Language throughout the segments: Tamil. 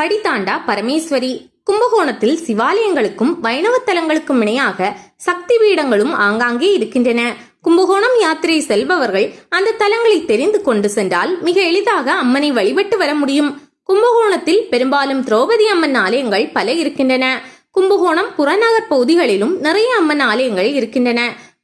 படித்தாண்டா பரமேஸ்வரி. கும்பகோணத்தில் சிவாலயங்களுக்கும் வைணவ தலங்களுக்கும் இணையாக சக்தி பீடங்களும் ஆங்காங்கே இருக்கின்றன. கும்பகோணம் யாத்திரை செல்பவர்கள் அந்த தலங்களை தெரிந்து கொண்டு சென்றால் மிக எளிதாக அம்மனை வழிபட்டு வர முடியும். கும்பகோணத்தில் பெரும்பாலும் திரௌபதி அம்மன் ஆலயங்கள் பல இருக்கின்றன. கும்பகோணம் புறநகர் பகுதிகளிலும் நிறைய அம்மன் ஆலயங்கள் இருக்கின்றன.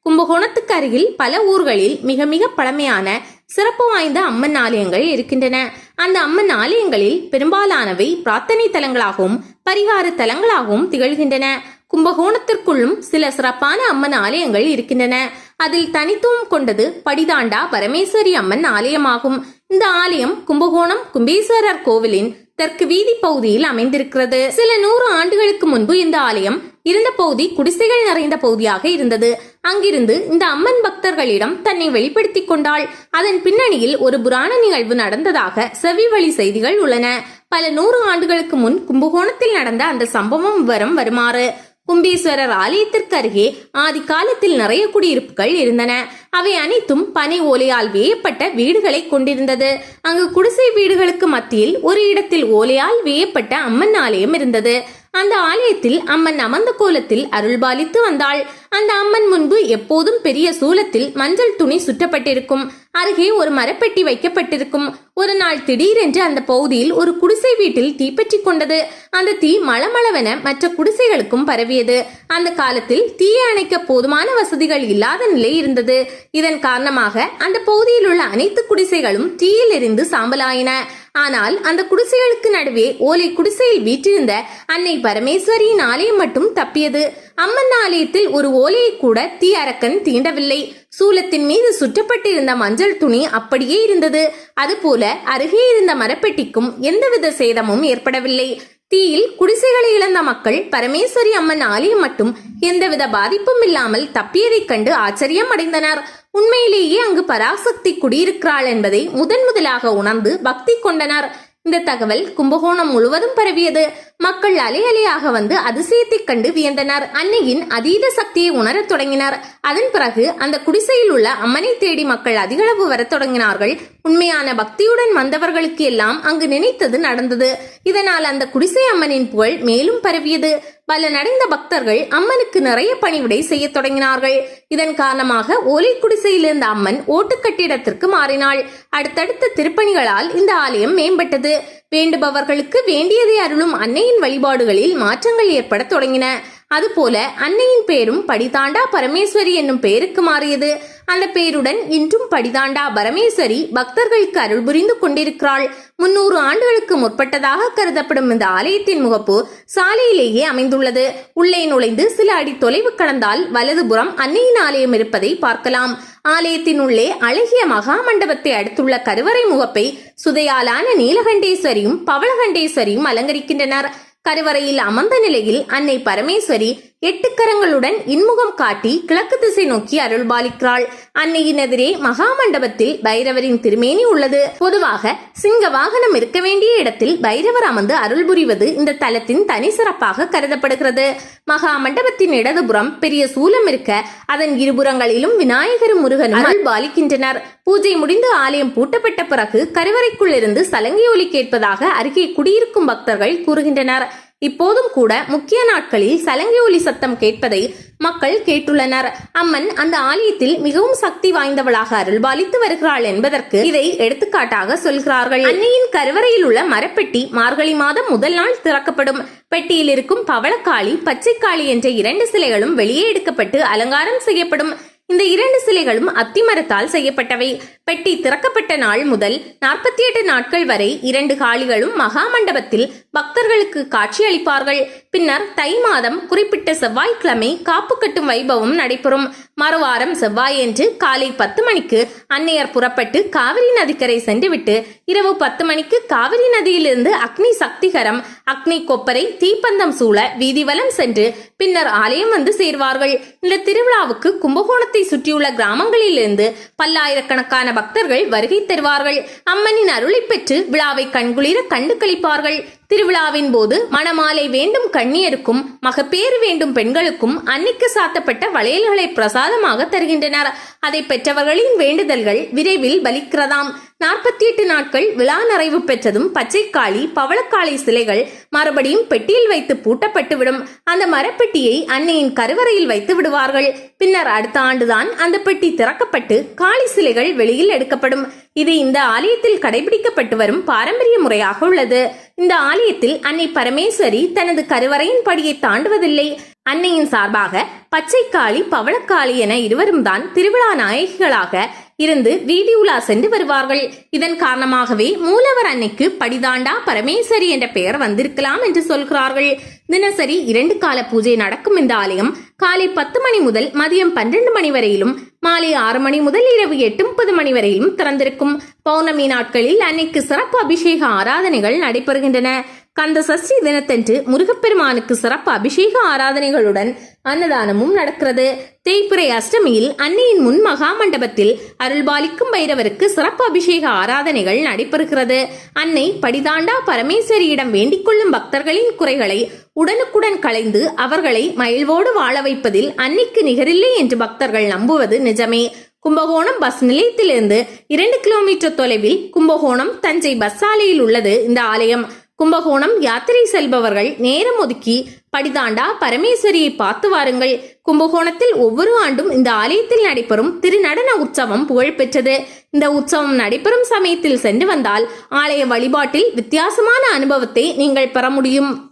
கும்பகோணத்துக்கு அருகில் பல ஊர்களில் மிக மிக பழமையான சிறப்பு வாய்ந்த அம்மன் ஆலயங்கள் இருக்கின்றன. அந்த அம்மன் ஆலயங்களில் பெரும்பாலானவை பிரார்த்தனை தலங்களாகவும் பரிகார தலங்களாகவும் திகழ்கின்றன. கும்பகோணத்திற்குள்ளும் சில சிறப்பான அம்மன் ஆலயங்கள் இருக்கின்றன. அதில் தனித்துவம் கொண்டது படிதாண்டா பரமேஸ்வரி அம்மன் ஆலயமாகும். இந்த ஆலயம் கும்பகோணம் கும்பேஸ்வரர் கோவிலின் தெற்கு வீதி பகுதியில் அமைந்திருக்கிறது. சில நூறு ஆண்டுகளுக்கு முன்பு இந்த ஆலயம் இருந்த பகுதி குடிசைகள் நிறைந்த பகுதியாக இருந்தது. அங்கிருந்து இந்த அம்மன் பக்தர்களிடம் தன்னை வெளிப்படுத்திக் கொண்டாள். அதன் பின்னணியில் ஒரு புராண நிகழ்வு நடந்ததாக செவி வழி செய்திகள் உள்ளன. பல நூறு ஆண்டுகளுக்கு முன் கும்பகோணத்தில் நடந்த அந்த சம்பவம் விவரம் வருமாறு கும்பேஸ்வரர் ஆலயத்திற்கு அருகே ஆதி காலத்தில் நிறைய குடியிருப்புகள் இருந்தன. அவை அனைத்தும் பனை ஓலையால் வேயப்பட்ட வீடுகளை கொண்டிருந்தது. அங்கு குடிசை வீடுகளுக்கு மத்தியில் ஒரு இடத்தில் ஓலையால் வேயப்பட்ட அம்மன் ஆலயம் இருந்தது. அந்த ஆலயத்தில் அம்மன் அமர்ந்த கோலத்தில் அருள்பாலித்து வந்தாள். அந்த அம்மன் முன்பு எப்போதும் பெரிய சூலத்தில் மஞ்சள் துணி சுற்றப்பட்டிருக்கும். அருகே ஒரு மரப்பெட்டி வைக்கப்பட்டிருக்கும். ஒரு நாள் திடீரென்று அந்த பகுதியில் ஒரு குடிசை வீட்டில் தீப்பற்றி கொண்டது. அந்த தீ மளமளவென மற்ற குடிசைகளுக்கும் பரவியது. அந்த காலத்தில் தீயை அணைக்க போதுமான வசதிகள் இல்லாத நிலை இருந்தது. இதன் காரணமாக அந்த பகுதியில் உள்ள அனைத்து குடிசைகளும் தீயில் எரிந்து சாம்பலாயின. ஆனால் அந்த குடிசைகளுக்கு நடுவே ஓலை குடிசையில் வீற்றிருந்த அன்னை பரமேஸ்வரியின் ஆலயம் மட்டும் தப்பியது. அம்மன் ஆலயத்தில் ஒரு ஓலையை கூட தீ அரக்கன் தீண்டவில்லை. சூலத்தின் மீது சுற்றப்பட்டிருந்த மஞ்சள் துணி அப்படியே இருந்தது. அதுபோல அருகே இருந்த மரப்பெட்டிக்கும் எந்தவித சேதமும் ஏற்படவில்லை. தீயில் குடிசைகளை இழந்த மக்கள் பரமேஸ்வரி அம்மன் ஆலயம் மட்டும் எந்தவித பாதிப்பும் இல்லாமல் தப்பியதைக் கண்டு ஆச்சரியம் அடைந்தனர் உண்மையிலேயே அங்கு பராசக்தி குடியிருக்கிறாள் என்பதை முதன் முதலாக உணர்ந்து பக்தி கொண்டனர். இந்த தகவல் கும்பகோணம் முழுவதும் பரவியது. மக்கள் அலை அலையாக வந்து அதிசயத்தைக் கண்டு வியந்தனர். அன்னையின் அதீத சக்தியை உணரத் தொடங்கினர். அதன் பிறகு அந்த குடிசையில் உள்ள அம்மனை தேடி மக்கள் அதிகளவு வரத் தொடங்கினார்கள். உண்மையான பக்தியுடன் வந்தவர்களுக்கு எல்லாம் அங்கு நினைத்தது நடந்தது. இதனால் அந்த குடிசை அம்மனின் புகழ் மேலும் பரவியது. பலனடைந்த பக்தர்கள் அம்மனுக்கு நிறைய பணிவிடை செய்ய தொடங்கினார்கள். இதன் காரணமாக ஓலை குடிசையில் இருந்த அம்மன் ஓட்டு கட்டிடத்திற்கு மாறினாள். அடுத்தடுத்த திருப்பணிகளால் இந்த ஆலயம் மேம்பட்டது. வேண்டுபவர்களுக்கு வேண்டியதை அருளும் அன்னையின் வழிபாடுகளில் மாற்றங்கள் ஏற்படத் தொடங்கின. அதுபோல அன்னையின் பேரும் படிதாண்டா பரமேஸ்வரி என்னும் பெயருக்கு மாறியது. அந்த பெயருடன் இன்றும் படிதாண்டா பரமேஸ்வரி பக்தர்களுக்கு அருள் புரிந்து கொண்டிருக்கிறாள். முன்னூறு ஆண்டுகளுக்கு முற்பட்டதாக கருதப்படும் இந்த ஆலயத்தின் முகப்பு சாலையிலேயே அமைந்துள்ளது. உள்ளே நுழைந்து சில அடி தொலைவு கடந்தால் வலதுபுறம் அன்னையின் ஆலயம் இருப்பதை பார்க்கலாம். ஆலயத்தின் உள்ளே அழகிய மகா மண்டபத்தை அடுத்துள்ள கருவறை முகப்பை சுதையாலான நீலகண்டேஸ்வரியும் பவளகண்டேஸ்வரியும் அலங்கரிக்கின்றனர். கருவறையில் அமர்ந்த நிலையில் அன்னை பரமேஸ்வரி எட்டு கரங்களுடன் இன்முகம் காட்டி கிழக்கு திசை நோக்கி அருள்பாலிக்கிறாள். அன்னையின் எதிரே மகா மண்டபத்தில் பைரவரின் திருமேனி உள்ளது. பொதுவாக சிங்க வாகனம் இருக்க வேண்டிய இடத்தில் பைரவர் அமர்ந்து அருள் புரிவது இந்த தலத்தின் தனி சிறப்பாக கருதப்படுகிறது. மகா மண்டபத்தின் இடதுபுறம் பெரிய சூலம் இருக்க அதன் இருபுறங்களிலும் விநாயகரும் முருகன் அருள் பாலிக்கின்றனர் பூஜை முடிந்து ஆலயம் பூட்டப்பட்ட பிறகு கருவறைக்குள் இருந்து சலங்கை ஒலி கேட்பதாக அருகே குடியிருக்கும் பக்தர்கள் கூறுகின்றனர். இப்போதும் கூட முக்கிய நாட்களில் சலங்கை ஒலி சத்தம் கேட்பதை மக்கள் கேட்டுள்ளனர். அம்மன் அந்த ஆலயத்தில் மிகவும் சக்தி வாய்ந்தவளாக அருள்பாலித்து வருகிறாள் என்பதற்கு இதை எடுத்துக்காட்டாக சொல்கிறார்கள். அன்னையின் கருவறையில் உள்ள மரப்பெட்டி மார்கழி மாதம் முதல் நாள் திறக்கப்படும். பெட்டியில் இருக்கும் பவளக்காளி பச்சைக்காளி என்ற இரண்டு சிலைகளும் வெளியே எடுக்கப்பட்டு அலங்காரம் செய்யப்படும். இந்த இரண்டு சிலைகளும் அத்திமரத்தால் செய்யப்பட்டவை. பெட்டி திறக்கப்பட்ட நாள் முதல் நாற்பத்தி எட்டு நாட்கள் வரை இரண்டு காளிகளும் மகா மண்டபத்தில் பக்தர்களுக்கு காட்சி அளிப்பார்கள். பின்னர் தை மாதம் குறிப்பிட்ட செவ்வாய்க்கிழமை காப்பு கட்டும் வைபவம் நடைபெறும். மறுவாரம் செவ்வாயன்று காலை பத்து மணிக்கு அன்னையர் புறப்பட்டு காவிரி நதிக்கரை சென்றுவிட்டு இரவு பத்து மணிக்கு காவிரி நதியிலிருந்து அக்னி சக்திகரம் அக்னி கொப்பரை தீப்பந்தம் சூழ வீதிவலம் சென்று பின்னர் ஆலயம் வந்து சேர்வார்கள். இந்த திருவிழாவுக்கு கும்பகோணத்தை சுற்றியுள்ள கிராமங்களிலிருந்து பல்லாயிரக்கணக்கான பக்தர்கள் வருகை தருவார்கள். அம்மனின் அருளை பெற்று விழாவை கண்குளிர கண்டு கழிப்பார்கள் திருவிழாவின் போது மணமாலை வேண்டும் கண்ணியருக்கும் மகப்பேறு வேண்டும் பெண்களுக்கும் அன்னைக்கு சாத்தப்பட்ட வளையல்களை பிரசாதமாக தருகின்றனர். அதை பெற்றவர்களின் வேண்டுதல்கள் விரைவில் பலிக்கிறதாம். நாற்பத்தி எட்டு நாட்கள் விழா நிறைவு பெற்றதும் பச்சைக்காளி பவளக்காளி சிலைகள் மறுபடியும் பெட்டியில் வைத்து பூட்டப்பட்டுவிடும். அந்த மரப்பெட்டியை அன்னையின் கருவறையில் வைத்து விடுவார்கள். பின்னர் அடுத்த ஆண்டுதான் அந்த பெட்டி திறக்கப்பட்டு காளி சிலைகள் வெளியில் எடுக்கப்படும். இது இந்த ஆலயத்தில் கடைபிடிக்கப்பட்டு வரும் பாரம்பரிய முறையாக உள்ளது. இந்த ஆலயத்தில் அன்னை பரமேஸ்வரி தனது கருவறையின் படியை தாண்டுவதில்லை. அன்னையின் சார்பாக பச்சைக்காளி பவளக்காளி என இருவரும் தான் திருவிழா நாயகிகளாக இருந்து வீதி உலா சென்று வருவார்கள். இதன் காரணமாகவே மூலவர் அன்னைக்கு படிதாண்டா பரமேஸ்வரி என்ற பெயர் வந்திருக்கலாம் என்று சொல்கிறார்கள். தினசரி இரண்டு கால பூஜை நடக்கும் இந்த ஆலயம் காலை பத்து மணி முதல் மதியம் பன்னிரண்டு மணி வரையிலும் மாலை ஆறு மணி முதல் இரவு எட்டு முப்பது மணி வரையிலும் திறந்திருக்கும். பௌர்ணமி நாட்களில் அன்னைக்கு சிறப்பு அபிஷேக ஆராதனைகள் நடைபெறுகின்றன. கந்த சஷ்டி தினத்தன்று முருகப்பெருமானுக்கு சிறப்பு அபிஷேக ஆராதனைகளுடன் அன்னதானமும் நடக்கிறது. தேய்பிறை அஷ்டமியில் அன்னையின் முன் மகா மண்டபத்தில் அருள்பாலிக்கும் பைரவருக்கு சிறப்பு அபிஷேக ஆராதனைகள் நடைபெறுகிறது. அன்னை படிதாண்டா பரமேஸ்வரியிடம் வேண்டிக் கொள்ளும் பக்தர்களின் குறைகளை உடனுக்குடன் களைந்து அவர்களை மயில்வோடு வாழ வைப்பதில் அன்னைக்கு நிகரில்லை என்று பக்தர்கள் நம்புவது நிஜமே. கும்பகோணம் பஸ் நிலையத்திலிருந்து இரண்டு கிலோமீட்டர் தொலைவில் கும்பகோணம் தஞ்சை பஸ் சாலையில் உள்ளது இந்த ஆலயம். கும்பகோணம் யாத்திரை செல்பவர்கள் நேரம் ஒதுக்கி படிதாண்டா பரமேஸ்வரியை பார்த்து வாருங்கள். கும்பகோணத்தில் ஒவ்வொரு ஆண்டும் இந்த ஆலயத்தில் நடைபெறும் திருநடன உற்சவம் புகழ்பெற்றது. இந்த உற்சவம் நடைபெறும் சமயத்தில் சென்று வந்தால் ஆலய வழிபாட்டில் வித்தியாசமான அனுபவத்தை நீங்கள் பெற முடியும்.